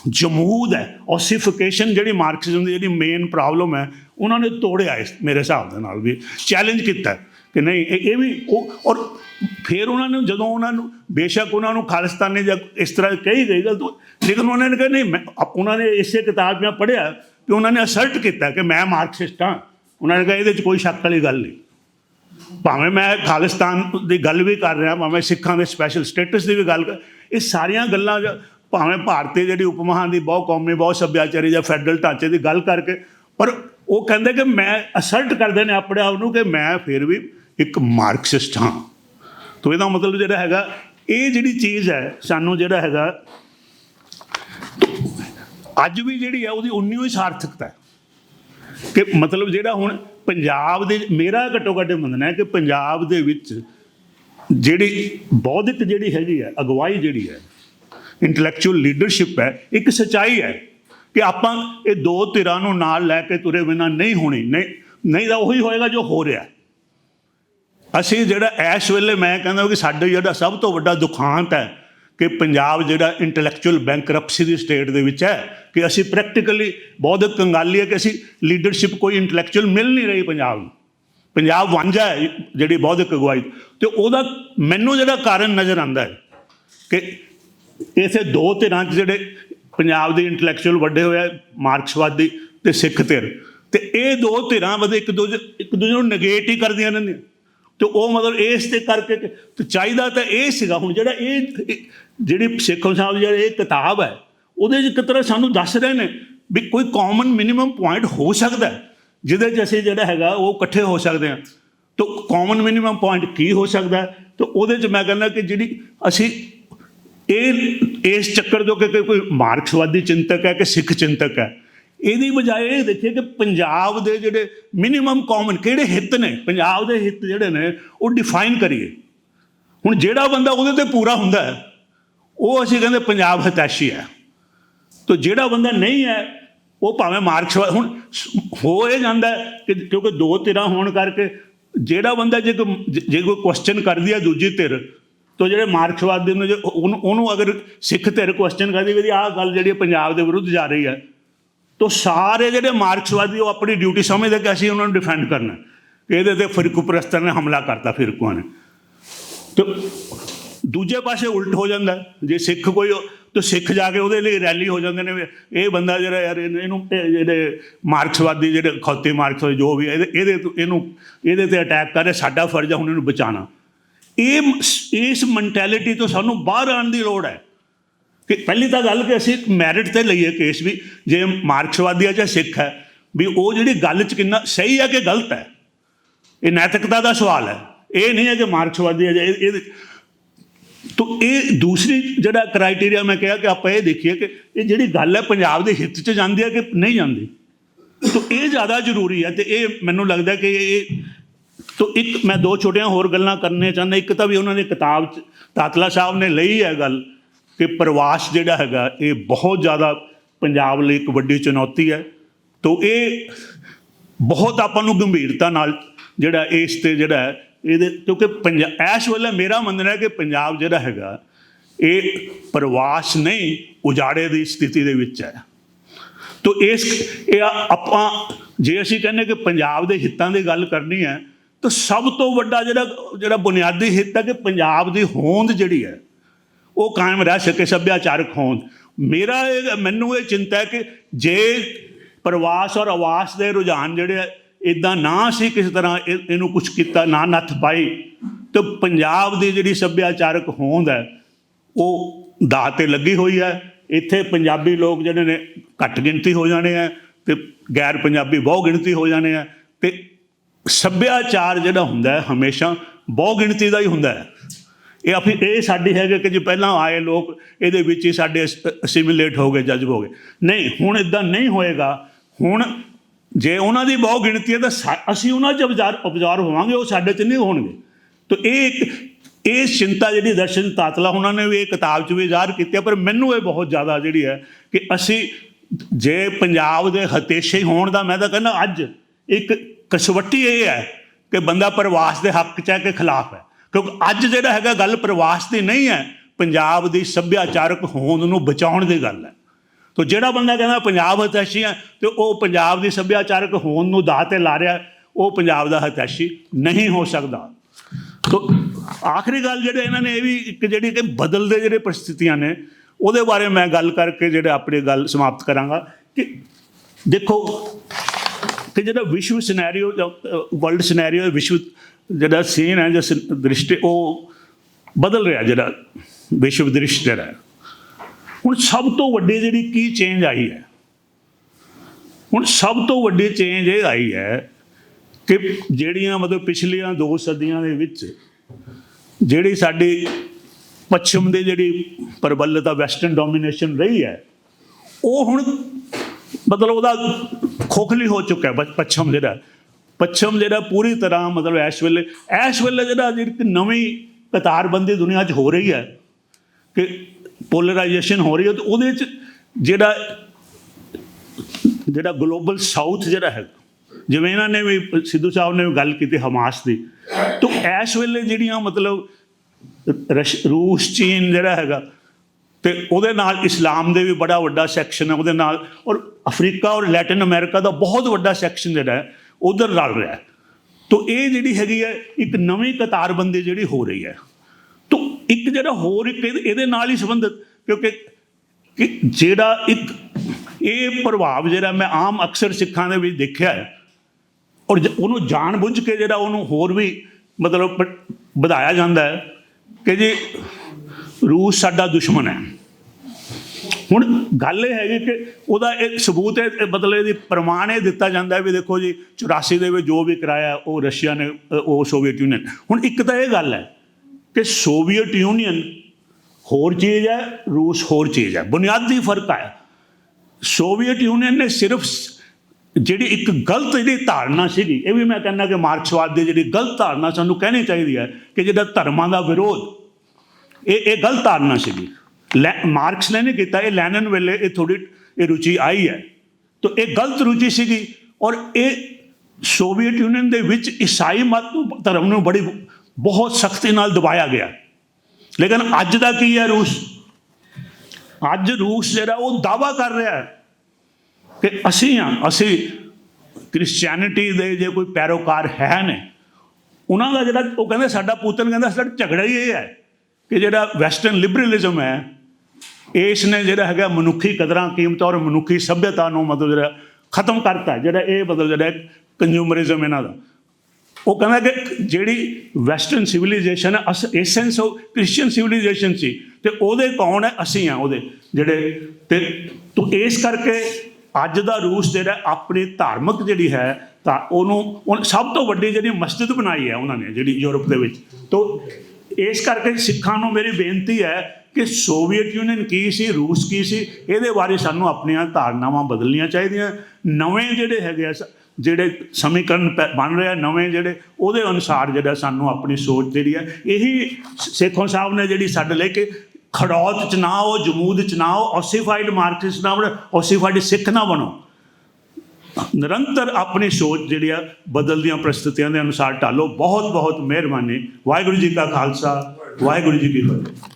ਜਮੂਦ ਹੈ ਔਸੀਫਿਕੇਸ਼ਨ ਜਿਹੜੀ ਮਾਰਕਸਿਜ਼ਮ ਦੀ ਜਿਹੜੀ ਮੇਨ ਪ੍ਰੋਬਲਮ ਹੈ, ਉਹਨਾਂ ਨੇ ਤੋੜਿਆ ਇਸ ਮੇਰੇ ਹਿਸਾਬ ਦੇ ਨਾਲ ਵੀ ਚੈਲੰਜ ਕੀਤਾ ਕਿ ਨਹੀਂ, ਇਹ ਇਹ ਵੀ ਉਹ, ਔਰ ਫਿਰ ਉਹਨਾਂ ਨੂੰ ਜਦੋਂ ਉਹਨਾਂ ਨੂੰ, ਬੇਸ਼ੱਕ ਉਹਨਾਂ ਨੂੰ ਖਾਲਿਸਤਾਨੀ ਜਾਂ ਇਸ ਤਰ੍ਹਾਂ ਕਹੀ ਗਈ ਗੱਲ ਤੋਂ, ਲੇਕਿਨ ਉਹਨਾਂ ਨੇ ਕਿਹਾ, ਨਹੀਂ, ਮੈਂ ਉਹਨਾਂ ਨੇ ਇਸੇ ਕਿਤਾਬ ਵਿੱਚ ਪੜ੍ਹਿਆ ਕਿ ਉਹਨਾਂ ਨੇ ਅਸਰਟ ਕੀਤਾ ਕਿ ਮੈਂ ਮਾਰਕਸਿਸਟ ਹਾਂ। ਉਹਨਾਂ ਨੇ ਕਿਹਾ, ਇਹਦੇ 'ਚ ਕੋਈ ਸ਼ੱਕ ਵਾਲੀ ਗੱਲ ਨਹੀਂ। ਭਾਵੇਂ ਮੈਂ ਖਾਲਿਸਤਾਨ ਦੀ ਗੱਲ ਵੀ ਕਰ ਰਿਹਾ, ਭਾਵੇਂ ਸਿੱਖਾਂ ਦੇ ਸਪੈਸ਼ਲ ਸਟੇਟਸ ਦੀ ਵੀ ਗੱਲ ਕਰ, ਇਹ ਸਾਰੀਆਂ ਗੱਲਾਂ ਭਾਵੇਂ ਭਾਰਤੀ ਜਿਹੜੀ ਉਪਮਹਾਂ ਦੀ ਬਹੁ ਕੌਮੀ ਬਹੁ ਸੱਭਿਆਚਾਰੀ ਜਾਂ ਫੈਡਰਲ ਢਾਂਚੇ ਦੀ ਗੱਲ ਕਰਕੇ, ਪਰ ਉਹ ਕਹਿੰਦੇ ਕਿ ਮੈਂ ਅਸਰਟ ਕਰਦੇ ਨੇ ਆਪਣੇ ਆਪ ਨੂੰ ਕਿ ਮੈਂ ਫਿਰ ਵੀ ਇੱਕ ਮਾਰਕਸਿਸਟ ਹਾਂ। ਤੋ ਇਹਦਾ ਮਤਲਬ ਜਿਹੜਾ ਹੈਗਾ, ਇਹ ਜਿਹੜੀ ਚੀਜ਼ ਹੈ, ਸਾਨੂੰ ਜਿਹੜਾ ਹੈਗਾ, ਅੱਜ ਵੀ ਜਿਹੜੀ ਹੈ ਉਹਦੀ ਉਨੀ ਹੀ ਸਾਰਥਕਤਾ ਹੈ। ਕਿ ਮਤਲਬ ਜਿਹੜਾ ਹੁਣ ਪੰਜਾਬ ਦੇ, ਮੇਰਾ ਘੱਟੋ ਘੱਟ ਇਹ ਮੰਨਣਾ ਹੈ ਕਿ ਪੰਜਾਬ ਦੇ ਵਿੱਚ ਜਿਹੜੀ ਬੌਧਿਕ ਜਿਹੜੀ ਹੈਗੀ ਹੈ, ਅਗਵਾਈ ਜਿਹੜੀ ਹੈ ਇੰਟੈਲੈਕਚੁਅਲ ਲੀਡਰਸ਼ਿਪ ਹੈ, ਇੱਕ ਸਚਾਈ ਹੈ ਕਿ ਆਪਾਂ ਇਹ ਦੋ ਧਿਰਾਂ ਨੂੰ ਨਾਲ ਲੈ ਕੇ ਤੁਰੇ ਬਿਨਾਂ ਨਹੀਂ ਹੋਣੀ, ਨਹੀਂ ਨਹੀਂ ਤਾਂ ਉਹੀ ਹੋਏਗਾ ਜੋ ਹੋ ਰਿਹਾ। ਅਸੀਂ ਜਿਹੜਾ ਇਸ ਵੇਲੇ ਮੈਂ ਕਹਿੰਦਾ ਕਿ ਸਾਡੇ ਜਿਹੜਾ ਸਭ ਤੋਂ ਵੱਡਾ ਦੁਖਾਂਤ ਹੈ ਕਿ ਪੰਜਾਬ ਜਿਹੜਾ ਇੰਟੈਲੈਕਚੁਅਲ ਬੈਂਕਰਪਸੀ ਦੀ ਸਟੇਟ ਦੇ ਵਿੱਚ ਹੈ ਕਿ ਅਸੀਂ ਪ੍ਰੈਕਟੀਕਲੀ ਬਹੁਤ ਕੰਗਾਲੀ ਹੈ ਕਿ ਅਸੀਂ ਲੀਡਰਸ਼ਿਪ ਕੋਈ ਇੰਟੈਲੈਕਚੁਅਲ ਮਿਲ ਨਹੀਂ ਰਹੀ ਪੰਜਾਬ ਨੂੰ। ਪੰਜਾਬ ਵਾਂਝਾ ਹੈ ਜਿਹੜੀ ਬੌਧਿਕ ਅਗਵਾਈ ਤੇ ਉਹਦਾ ਮੈਨੂੰ ਜਿਹੜਾ ਕਾਰਨ ਨਜ਼ਰ ਆਉਂਦਾ ਹੈ ਕਿ ਇਥੇ ਦੋ ਧਿਰਾਂ 'ਚ ਜਿਹੜੇ ਪੰਜਾਬ ਦੇ ਇੰਟੈਲੈਕਚੁਅਲ ਵੱਡੇ ਹੋਏ ਮਾਰਕਸਵਾਦੀ ਤੇ ਸਿੱਖ ਧਿਰ, ਤੇ ਇਹ ਦੋ ਧਿਰਾਂ ਵਧ ਇੱਕ ਦੂਜੇ ਇੱਕ ਦੂਜੇ ਨੂੰ ਨੇਗੇਟ ਹੀ ਕਰਦੀਆਂ ਰਹਿੰਦੀਆਂ ਤੇ ਉਹ ਮਤਲਬ ਇਸ ਤੇ ਕਰਕੇ ਤੇ ਚਾਹੀਦਾ ਤਾਂ ਇਹ ਸੀਗਾ, ਹੁਣ ਜਿਹੜਾ ਇਹ ਜਿਹੜੀ ਸੇਖੋਂ ਸਾਹਿਬ ਦੀ ਜਿਹੜੀ ਇਹ ਕਿਤਾਬ ਹੈ, ਉਹਦੇ 'ਚ ਇੱਕ ਤਰ੍ਹਾਂ ਸਾਨੂੰ ਦੱਸ ਰਹੇ ਨੇ ਵੀ ਕੋਈ ਕਾਮਨ ਮਿਨੀਮਮ ਪੁਆਇੰਟ ਹੋ ਸਕਦਾ ਜਿਹਦੇ 'ਚ ਅਸੀਂ ਜਿਹੜਾ ਹੈਗਾ ਉਹ ਇਕੱਠੇ ਹੋ ਸਕਦੇ ਹਾਂ ਤਾਂ ਕਾਮਨ ਮਿਨੀਮਮ ਪੁਆਇੰਟ ਕੀ ਹੋ ਸਕਦਾ ਹੈ? ਤਾਂ ਉਹਦੇ 'ਚ ਮੈਂ ਕਹਿੰਦਾ ਕਿ ਜਿਹੜੀ ਅਸੀਂ ਇਹ, ਇਸ ਚੱਕਰ ਤੋਂ ਕਿ ਕੋਈ ਮਾਰਕਸਵਾਦੀ ਚਿੰਤਕ ਹੈ ਕਿ ਸਿੱਖ ਚਿੰਤਕ ਹੈ? ਇਹਦੀ ਬਜਾਏ ਇਹ ਦੇਖੀਏ ਕਿ ਪੰਜਾਬ ਦੇ ਜਿਹੜੇ ਮਿਨੀਮਮ ਕਾਮਨ ਕਿਹੜੇ ਹਿੱਤ ਨੇ? ਪੰਜਾਬ ਦੇ ਹਿੱਤ ਜਿਹੜੇ ਨੇ, ਉਹ ਡਿਫਾਈਨ ਕਰੀਏ। ਹੁਣ ਜਿਹੜਾ ਬੰਦਾ ਉਹਦੇ ਤੇ ਪੂਰਾ ਹੁੰਦਾ ਹੈ, ਉਹ ਅਸੀਂ ਕਹਿੰਦੇ ਪੰਜਾਬ ਹਤੈਸ਼ੀ ਹੈ। ਤੋ ਜਿਹੜਾ ਬੰਦਾ ਨਹੀਂ ਹੈ, ਉਹ ਭਾਵੇਂ ਮਾਰਕਸਵਾਦ, ਹੁਣ ਸ- ਹੋ ਇਹ ਜਾਂਦਾ ਕਿ ਕਿਉਂਕਿ ਦੋ ਧਿਰਾਂ ਹੋਣ ਕਰਕੇ ਜਿਹੜਾ ਬੰਦਾ ਜੇ ਕੋਈ, ਜੇ- ਜੇ ਕੋਈ ਕੁਐਸਚਨ ਕਰਦੀ ਹੈ ਦੂਜੀ ਧਿਰ ਤੋ ਜਿਹੜੇ ਮਾਰਕਸਵਾਦੀ ਨੂੰ, ਜੇ ਉਹਨੂੰ ਉਹਨੂੰ ਅਗਰ ਸਿੱਖ ਧਿਰ ਕੁਐਸਚਨ ਕਰਦੀ ਵੀ ਆਹ ਗੱਲ ਜਿਹੜੀ ਪੰਜਾਬ ਦੇ ਵਿਰੁੱਧ ਜਾ ਰਹੀ ਹੈ, ਤੋ ਸਾਰੇ ਜਿਹੜੇ ਮਾਰਕਸਵਾਦੀ ਉਹ ਆਪਣੀ ਡਿਊਟੀ ਸਮਝਦੇ ਕਿ ਅਸੀਂ ਉਹਨਾਂ ਨੂੰ ਡਿਫੈਂਡ ਕਰਨਾ ਕਿ ਇਹਦੇ ਤੇ ਫਿਰਕੂ ਪ੍ਰਸਤਾਂ ਨੇ ਹਮਲਾ ਕਰਤਾ ਫਿਰਕੂਆਂ ਨੇ। ਤੇ ਦੂਜੇ ਪਾਸੇ ਉਲਟ ਹੋ ਜਾਂਦਾ ਜੇ ਸਿੱਖ ਕੋਈ ਤੇ ਸਿੱਖ ਜਾ ਕੇ ਉਹਦੇ ਲਈ ਰੈਲੀ ਹੋ ਜਾਂਦੇ ਨੇ ਵੀ ਇਹ ਬੰਦਾ ਜਿਹੜਾ ਯਾਰ ਇਹਨੂੰ ਇਹ ਜਿਹੜੇ ਮਾਰਕਸਵਾਦੀ ਜਿਹੜੇ ਖੌਤੀ ਮਾਰਕਸਵਾਦੀ ਜੋ ਵੀ ਇਹਦੇ ਇਹਦੇ ਇਹਨੂੰ ਇਹਦੇ ਤੇ ਅਟੈਕ ਕਰ ਰਿਹਾ, ਸਾਡਾ ਫਰਜ਼ ਹੈ ਹੁਣ ਇਹਨੂੰ ਬਚਾਉਣਾ। ਇਹ ਇਸ ਮੈਂਟੈਲਿਟੀ ਤੋਂ ਸਾਨੂੰ ਬਾਹਰ ਆਉਣ ਦੀ ਲੋੜ ਹੈ। ਕਿ ਪਹਿਲੀ ਤਾਂ ਗੱਲ ਕਿ ਅਸੀਂ ਮੈਰਿਟ ਤੇ ਲਈਏ ਕੇਸ ਵੀ, ਜੇ ਮਾਰਕਸਵਾਦੀ ਹੈ ਜਾਂ ਸਿੱਖ ਹੈ, ਵੀ ਉਹ ਜਿਹੜੀ ਗੱਲ ਚ ਕਿੰਨਾ ਸਹੀ ਹੈ ਕਿ ਗਲਤ ਹੈ। ਇਹ ਨੈਤਿਕਤਾ ਦਾ ਸਵਾਲ ਹੈ। ਇਹ ਨਹੀਂ ਹੈ ਕਿ ਮਾਰਕਸਵਾਦੀ ਹੈ ਜਾਂ ਇਹ ਇਹ ਤੋ ਇਹ ਦੂਸਰੀ ਜਿਹੜਾ ਕ੍ਰਾਈਟੇਰੀਆ ਮੈਂ ਕਿਹਾ ਕਿ ਆਪਾਂ ਇਹ ਦੇਖੀਏ ਕਿ ਇਹ ਜਿਹੜੀ ਗੱਲ ਹੈ ਪੰਜਾਬ ਦੇ ਹਿੱਤ 'ਚ ਜਾਂਦੀ ਹੈ ਕਿ ਨਹੀਂ ਜਾਂਦੀ। ਤੋ ਇਹ ਜ਼ਿਆਦਾ ਜ਼ਰੂਰੀ ਹੈ ਤੇ ਇਹ ਮੈਨੂੰ ਲੱਗਦਾ ਕਿ ਇਹ ਤੋ ਇੱਕ ਮੈਂ ਦੋ ਛੋਟੀਆਂ ਹੋਰ ਗੱਲਾਂ ਕਰਨੇ ਚਾਹੁੰਦਾ, ਇੱਕ ਤਾਂ ਵੀ ਉਹਨਾਂ ਨੇ ਕਿਤਾਬ 'ਚ ਤਾਤਲਾ ਸਾਹਿਬ ਨੇ ਲਈ ਹੈ ਗੱਲ ਕਿ ਪ੍ਰਵਾਸ ਜਿਹੜਾ ਹੈਗਾ, ਇਹ ਬਹੁਤ ਜ਼ਿਆਦਾ ਪੰਜਾਬ ਲਈ ਇੱਕ ਵੱਡੀ ਚੁਣੌਤੀ ਹੈ। ਤੋ ਇਹ ਬਹੁਤ ਆਪਾਂ ਨੂੰ ਗੰਭੀਰਤਾ ਨਾਲ ਜਿਹੜਾ ਇਸ ਤੇ ਜਿਹੜਾ ਇਹਦੇ ਕਿਉਂਕਿ ਪੰਜਾਬ ਇਸ ਵੇਲੇ ਮੇਰਾ ਮੰਨਣਾ ਹੈ ਕਿ ਪੰਜਾਬ ਜਿਹੜਾ ਹੈਗਾ, ਇਹ ਪ੍ਰਵਾਸ ਨਹੀਂ, ਉਜਾੜੇ ਦੀ ਸਥਿਤੀ ਦੇ ਵਿੱਚ ਹੈ। ਤੋ ਇਸ, ਇਹ ਆਪਾਂ, ਜੇ ਅਸੀਂ ਕਹਿੰਦੇ ਕਿ ਪੰਜਾਬ ਦੇ ਹਿੱਤਾਂ ਦੀ ਗੱਲ ਕਰਨੀ ਹੈ ਤਾਂ ਸਭ ਤੋਂ ਵੱਡਾ ਜਿਹੜਾ ਜਿਹੜਾ ਬੁਨਿਆਦੀ ਹਿੱਤ ਹੈ ਕਿ ਪੰਜਾਬ ਦੀ ਹੋਂਦ ਜਿਹੜੀ ਹੈ, ਉਹ ਕਾਇਮ ਰਹਿ ਸਕੇ, ਸੱਭਿਆਚਾਰਕ ਹੋਂਦ। ਮੇਰਾ ਇਹ, ਮੈਨੂੰ ਇਹ ਚਿੰਤਾ ਹੈ ਕਿ ਜੇ ਪ੍ਰਵਾਸ ਔਰ ਆਵਾਸ ਦੇ ਰੁਝਾਨ ਜਿਹੜੇ ਇਦਾਂ ਨਾ ਸੀ ਕਿਸੇ ਤਰ੍ਹਾਂ ਇਹ- ਇਹਨੂੰ ਕੁਝ ਕੀਤਾ, ਨਾ ਨੱਥ ਪਾਈ, ਤੇ ਪੰਜਾਬ ਦੀ ਜਿਹੜੀ ਸੱਭਿਆਚਾਰਕ ਹੋਂਦ ਹੈ, ਉਹ ਦਾਅ ਤੇ ਲੱਗੀ ਹੋਈ ਹੈ। ਇੱਥੇ ਪੰਜਾਬੀ ਲੋਕ ਜਿਹੜੇ ਨੇ, ਘੱਟ ਗਿਣਤੀ ਹੋ ਜਾਣੇ ਆ ਤੇ ਗੈਰ ਪੰਜਾਬੀ ਬਹੁ ਗਿਣਤੀ ਹੋ ਜਾਣੇ ਆ ਤੇ ਸੱਭਿਆਚਾਰ ਜਿਹੜਾ ਹੁੰਦਾ ਹਮੇਸ਼ਾ ਬਹੁ ਗਿਣਤੀ ਦਾ ਹੀ ਹੁੰਦਾ ਹੈ। ਇਹ ਆਪੀ ਇਹ ਸਾਡੀ ਹੈਗੇ ਕਿ ਜੇ ਪਹਿਲਾਂ ਆਏ ਲੋਕ ਇਹਦੇ ਵਿੱਚ ਹੀ ਸਾਡੇ ਅਸਿਮੀਲੇਟ ਹੋ ਗਏ, ਜਜ਼ਬ ਹੋ ਗਏ। ਨਹੀਂ, ਹੁਣ ਇਦਾਂ ਨਹੀਂ ਹੋਏਗਾ। ਹੁਣ ਜੇ ਉਹਨਾਂ ਦੀ ਬਹੁ ਗਿਣਤੀ ਹੈ ਤਾਂ ਸਾ- ਅਸੀਂ ਉਹਨਾਂ 'ਚ ਅਬਜ਼ਾਰ ਅਬਜ਼ਾਰਵ ਹੋਵਾਂਗੇ, ਉਹ ਸਾਡੇ 'ਚ ਨਹੀਂ ਹੋਣਗੇ। ਤਾਂ ਇਹ ਇੱਕ, ਇਹ ਚਿੰਤਾ ਜਿਹੜੀ ਦਰਸ਼ਨ ਤਾਤਲਾ ਉਹਨਾਂ ਨੇ ਵੀ ਇਹ ਕਿਤਾਬ 'ਚ ਵੀ ਜ਼ਾਹਰ ਕੀਤੀ ਹੈ, ਪਰ ਮੈਨੂੰ ਇਹ ਬਹੁਤ ਜ਼ਿਆਦਾ ਜਿਹੜੀ ਹੈ ਕਿ ਅਸੀਂ ਜੇ ਪੰਜਾਬ ਦੇ ਹਤੇਸ਼ੇ ਹੋਣ ਦਾ, ਮੈਂ ਤਾਂ ਕਹਿੰਦਾ ਅੱਜ ਇੱਕ ਕਸਵੱਟੀ ਇਹ ਹੈ ਕਿ ਬੰਦਾ ਪ੍ਰਵਾਸ ਦੇ ਹੱਕ 'ਚ ਹੈ ਕਿ ਖਿਲਾਫ ਹੈ। ਕਿਉਂਕਿ ਅੱਜ ਜਿਹੜਾ ਹੈਗਾ ਗੱਲ ਪ੍ਰਵਾਸ ਦੀ ਨਹੀਂ ਹੈ, ਪੰਜਾਬ ਦੀ ਸੱਭਿਆਚਾਰਕ ਹੋਂਦ ਨੂੰ ਬਚਾਉਣ ਦੀ ਗੱਲ ਹੈ। ਤੋ ਜਿਹੜਾ ਬੰਦਾ ਕਹਿੰਦਾ ਪੰਜਾਬ ਹਤੈਸ਼ੀ ਹੈ, ਤੇ ਉਹ ਪੰਜਾਬ ਦੀ ਸੱਭਿਆਚਾਰਕ ਹੋਂਦ ਨੂੰ ਦਾਅ ਤੇ ਲਾ ਰਿਹਾ, ਉਹ ਪੰਜਾਬ ਦਾ ਹਤੈਸ਼ੀ ਨਹੀਂ ਹੋ ਸਕਦਾ। ਤੋ ਆਖਰੀ ਗੱਲ ਜਿਹੜੇ ਇਹਨਾਂ ਨੇ ਇਹ ਵੀ ਇੱਕ ਜਿਹੜੀ ਕਿ ਬਦਲਦੇ ਜਿਹੜੇ ਪ੍ਰਸਥਿਤੀਆਂ ਨੇ, ਉਹਦੇ ਬਾਰੇ ਮੈਂ ਗੱਲ ਕਰਕੇ ਜਿਹੜੇ ਆਪਣੀ ਗੱਲ ਸਮਾਪਤ ਕਰਾਂਗਾ ਕਿ ਦੇਖੋ ਕਿ ਜਿਹੜਾ ਵਿਸ਼ਵ ਸਿਨੈਰੀਓ ਵਰਲਡ ਸਿਨੈਰੀਓ ਵਿਸ਼ਵ ਜਿਹੜਾ ਸੀਨ ਹੈ ਜਿਸ ਦ੍ਰਿਸ਼ਟੀ ਉਹ ਬਦਲ ਰਿਹਾ ਜਿਹੜਾ ਵਿਸ਼ਵ ਦ੍ਰਿਸ਼ ਜਿਹੜਾ ਹੁਣ ਸਭ ਤੋਂ ਵੱਡੀ ਜਿਹੜੀ ਕੀ ਚੇਂਜ ਆਈ ਹੈ? ਹੁਣ ਸਭ ਤੋਂ ਵੱਡੀ ਚੇਂਜ ਇਹ ਆਈ ਹੈ ਕਿ ਜਿਹੜੀਆਂ ਮਤਲਬ ਪਿਛਲੀਆਂ ਦੋ ਸਦੀਆਂ ਦੇ ਵਿੱਚ ਜਿਹੜੀ ਸਾਡੀ ਪੱਛਮ ਦੇ ਜਿਹੜੀ ਪ੍ਰਬਲਤਾ ਵੈਸਟਰਨ ਡੋਮੀਨੇਸ਼ਨ ਰਹੀ ਹੈ, ਉਹ ਹੁਣ ਮਤਲਬ ਉਹਦਾ ਖੋਖਲੀ ਹੋ ਚੁੱਕਾ ਹੈ, ਪ- ਪੱਛਮ ਜਿਹੜਾ ਪੱਛਮ ਜਿਹੜਾ ਪੂਰੀ ਤਰ੍ਹਾਂ ਮਤਲਬ ਇਸ ਵੇਲੇ ਇਸ ਵੇਲੇ ਜਿਹੜਾ ਇੱਕ ਨਵੀਂ ਕਤਾਰਬੰਦੀ ਦੁਨੀਆ 'ਚ ਹੋ ਰਹੀ ਹੈ ਕਿ ਪੋਲਰਾਈਜੇਸ਼ਨ ਹੋ ਰਹੀ ਹੈ, ਤੇ ਉਹਦੇ 'ਚ ਜਿਹੜਾ ਜਿਹੜਾ ਗਲੋਬਲ ਸਾਊਥ ਜਿਹੜਾ ਹੈ, ਜਿਵੇਂ ਇਹਨਾਂ ਨੇ ਵੀ, ਸਿੱਧੂ ਸਾਹਿਬ ਨੇ ਵੀ ਗੱਲ ਕੀਤੀ ਹਮਾਸ ਦੀ, ਤਾਂ ਇਸ ਵੇਲੇ ਜਿਹੜੀਆਂ ਮਤਲਬ ਰਸ਼- ਰੂਸ, ਚੀਨ ਜਿਹੜਾ ਹੈਗਾ, ਤੇ ਉਹਦੇ ਨਾਲ ਇਸਲਾਮ ਦੇ ਵੀ ਬੜਾ ਵੱਡਾ ਸੈਕਸ਼ਨ ਹੈ, ਉਹਦੇ ਨਾਲ, ਔਰ ਅਫਰੀਕਾ ਔਰ ਲੈਟਿਨ ਅਮਰੀਕਾ ਦਾ ਬਹੁਤ ਵੱਡਾ ਸੈਕਸ਼ਨ ਜਿਹੜਾ ਹੈ, ਉਧਰ ਰਲ ਰਿਹਾ ਤੋ ਇਹ ਜਿਹੜੀ ਹੈਗੀ ਹੈ, ਇੱਕ ਨਵੀਂ ਕਤਾਰਬੰਦੀ ਜਿਹੜੀ ਹੋ ਰਹੀ ਹੈ। ਤੋ ਇੱਕ ਜਿਹੜਾ ਹੋਰ ਇੱਕ ਇਹਦੇ- ਇਹਦੇ ਨਾਲ ਹੀ ਸੰਬੰਧਿਤ, ਕਿਉਂਕਿ ਕਿ ਜਿਹੜਾ ਇੱਕ ਇਹ ਪ੍ਰਭਾਵ ਜਿਹੜਾ ਮੈਂ ਆਮ ਅਕਸਰ ਸਿੱਖਾਂ ਦੇ ਵਿੱਚ ਦੇਖਿਆ ਹੈ, ਔਰ ਜ- ਉਹਨੂੰ ਜਾਣ ਬੁੱਝ ਕੇ ਜਿਹੜਾ ਉਹਨੂੰ ਹੋਰ ਵੀ ਮਤਲਬ ਵਧਾਇਆ ਜਾਂਦਾ ਹੈ ਕਿ ਜੀ ਰੂਸ ਸਾਡਾ ਦੁਸ਼ਮਣ ਹੈ। ਹੁਣ ਗੱਲ ਇਹ ਹੈਗੀ ਕਿ ਉਹਦਾ ਇੱਕ ਸਬੂਤ ਹੈ, ਇਹ ਮਤਲਬ ਇਹਦੀ ਪ੍ਰਮਾਣ ਇਹ ਦਿੱਤਾ ਜਾਂਦਾ ਵੀ ਦੇਖੋ ਜੀ 84 ਦੇ ਵਿੱਚ ਜੋ ਵੀ ਕਰਾਇਆ, ਉਹ ਰਸ਼ੀਆ ਨੇ, ਉਹ ਸੋਵੀਅਤ ਯੂਨੀਅਨ ਹੁਣ ਇੱਕ ਤਾਂ ਇਹ ਗੱਲ ਹੈ ਕਿ ਸੋਵੀਅਤ ਯੂਨੀਅਨ ਹੋਰ ਚੀਜ਼ ਹੈ, ਰੂਸ ਹੋਰ ਚੀਜ਼ ਹੈ। ਬੁਨਿਆਦੀ ਫ਼ਰਕ ਹੈ ਸੋਵੀਅਤ ਯੂਨੀਅਨ ਨੇ ਸਿਰਫ ਜਿਹੜੀ ਇੱਕ ਗਲਤ ਜਿਹੜੀ ਧਾਰਨਾ ਸੀਗੀ, ਇਹ ਵੀ ਮੈਂ ਕਹਿੰਦਾ ਕਿ ਮਾਰਕਸਵਾਦ ਦੀ ਜਿਹੜੀ ਗਲਤ ਧਾਰਨਾ ਸਾਨੂੰ ਕਹਿਣੀ ਚਾਹੀਦੀ ਹੈ ਕਿ ਜਿਹੜਾ ਧਰਮਾਂ ਦਾ ਵਿਰੋਧ, ਇਹ ਇਹ ਗਲਤ ਧਾਰਨਾ ਸੀਗੀ। ਮਾਰਕਸ ਨੇ ਨਹੀਂ ਕੀਤਾ, ਇਹ ਲੈਨਨ ਵੇਲੇ ਇਹ ਥੋੜੀ ਇਹ ਰੁਚੀ ਆਈ ਹੈ। ਤਾਂ ਇਹ ਗਲਤ ਰੁਚੀ ਸੀਗੀ ਔਰ ਇਹ ਸੋਵੀਅਤ ਯੂਨੀਅਨ ਦੇ ਵਿੱਚ ਈਸਾਈ ਮਤ ਨੂੰ, ਧਰਮ ਨੂੰ ਬੜੀ ਬਹੁਤ ਸਖਤੀ ਨਾਲ ਦਬਾਇਆ ਗਿਆ। ਲੇਕਿਨ ਅੱਜ ਦਾ ਕੀ ਹੈ ਰੂਸ? ਅੱਜ ਰੂਸ ਜਿਹੜਾ ਉਹ ਦਾਵਾ ਕਰ ਰਿਹਾ ਹੈ ਕਿ ਅਸੀਂ ਆ ਅਸੀਂ ਕ੍ਰਿਸਚੀਅਨਿਟੀ ਦੇ ਜੇ ਕੋਈ ਪੈਰੋਕਾਰ ਹੈ ਨੇ ਉਹਨਾਂ ਦਾ ਜਿਹੜਾ ਉਹ ਕਹਿੰਦੇ ਸਾਡਾ ਪੁੱਤਨ ਕਹਿੰਦਾ ਸਾਡਾ ਝਗੜਾ ਹੀ ਇਹ ਹੈ ਕਿ ਜਿਹੜਾ ਵੈਸਟਰਨ ਲਿਬਰਲਿਜ਼ਮ ਹੈ ਇਸ ਨੇ ਜਿਹੜਾ ਹੈਗਾ ਮਨੁੱਖੀ ਕਦਰਾਂ, ਕੀਮਤਾਂ ਔਰ ਮਨੁੱਖੀ ਸਭਿਅਤਾ ਨੂੰ ਮਤਲਬ ਜਿਹੜਾ ਖਤਮ ਕਰਤਾ, ਜਿਹੜਾ ਇਹ ਮਤਲਬ ਜਿਹੜਾ ਕੰਜ਼ੂਮਰਿਜ਼ਮ ਇਹਨਾਂ ਦਾ। ਉਹ ਕਹਿੰਦਾ ਕਿ ਜਿਹੜੀ ਵੈਸਟਰਨ ਸਿਵਲਾਈਜੇਸ਼ਨ ਹੈ ਐਸੈਂਸ ਆਫ ਕ੍ਰਿਸਚੀਅਨ ਸਿਵਲਾਈਜੇਸ਼ਨ ਸੀ, ਤੇ ਉਹਦੇ ਕੌਣ ਹੈ? ਅਸੀਂ ਆ ਉਹਦੇ, ਜਿਹੜੇ ਤੇ ਤੋ ਇਸ ਕਰਕੇ ਅੱਜ ਦਾ ਰੂਸ ਜਿਹੜਾ ਆਪਣੀ ਧਾਰਮਿਕ ਜਿਹੜੀ ਹੈ, ਤਾਂ ਉਹਨੂੰ ਉਹ ਸਭ ਤੋਂ ਵੱਡੀ ਜਿਹੜੀ ਮਸਜਿਦ ਬਣਾਈ ਹੈ ਉਹਨਾਂ ਨੇ, ਜਿਹੜੀ ਯੂਰਪ ਦੇ ਵਿੱਚ। ਤੋ ਇਸ ਕਰਕੇ ਸਿੱਖਾਂ ਨੂੰ ਮੇਰੀ ਬੇਨਤੀ ਹੈ ਕਿ ਸੋਵੀਅਤ ਯੂਨੀਅਨ ਕੀ ਸੀ, ਰੂਸ ਕੀ ਸੀ, ਇਹਦੇ ਬਾਰੇ ਸਾਨੂੰ ਆਪਣੀਆਂ ਧਾਰਨਾਵਾਂ ਬਦਲਣੀਆਂ ਚਾਹੀਦੀਆਂ। ਨਵੇਂ ਜਿਹੜੇ ਹੈਗੇ ਆ ਸ- ਜਿਹੜੇ ਸਮੀਕਰਨ ਪੈ- ਬਣ ਰਿਹਾ ਨਵੇਂ ਜਿਹੜੇ, ਉਹਦੇ ਅਨੁਸਾਰ ਜਿਹੜਾ ਸਾਨੂੰ ਆਪਣੀ ਸੋਚ ਜਿਹੜੀ ਹੈ ਇਹੀ ਸੇਖੋਂ ਸਾਹਿਬ ਨੇ ਜਿਹੜੀ ਸਾਡੇ ਲਈ ਕਿ ਖੜੌਤ ਚ ਨਾ ਆਓ, ਜਮੂਦ ਚ ਨਾ ਆਓ ਓਸੀਫਾਈਡ ਮਾਰਕਸਿਸਟ ਨਾ ਬਣੋ ਓਸੀਫਾਈਡ ਸਿੱਖ ਨਾ ਬਣੋ। ਨਿਰੰਤਰ ਆਪਣੀ ਸੋਚ ਜਿਹੜੀ ਆ ਬਦਲਦੀਆਂ ਪ੍ਰਸਥਿਤੀਆਂ ਦੇ ਅਨੁਸਾਰ ਢਾਲੋ। ਬਹੁਤ ਬਹੁਤ ਮਿਹਰਬਾਨੀ। ਵਾਹਿਗੁਰੂ ਜੀ ਕਾ ਖਾਲਸਾ, ਵਾਹਿਗੁਰੂ ਜੀ ਕੀ ਫਤਿਹ।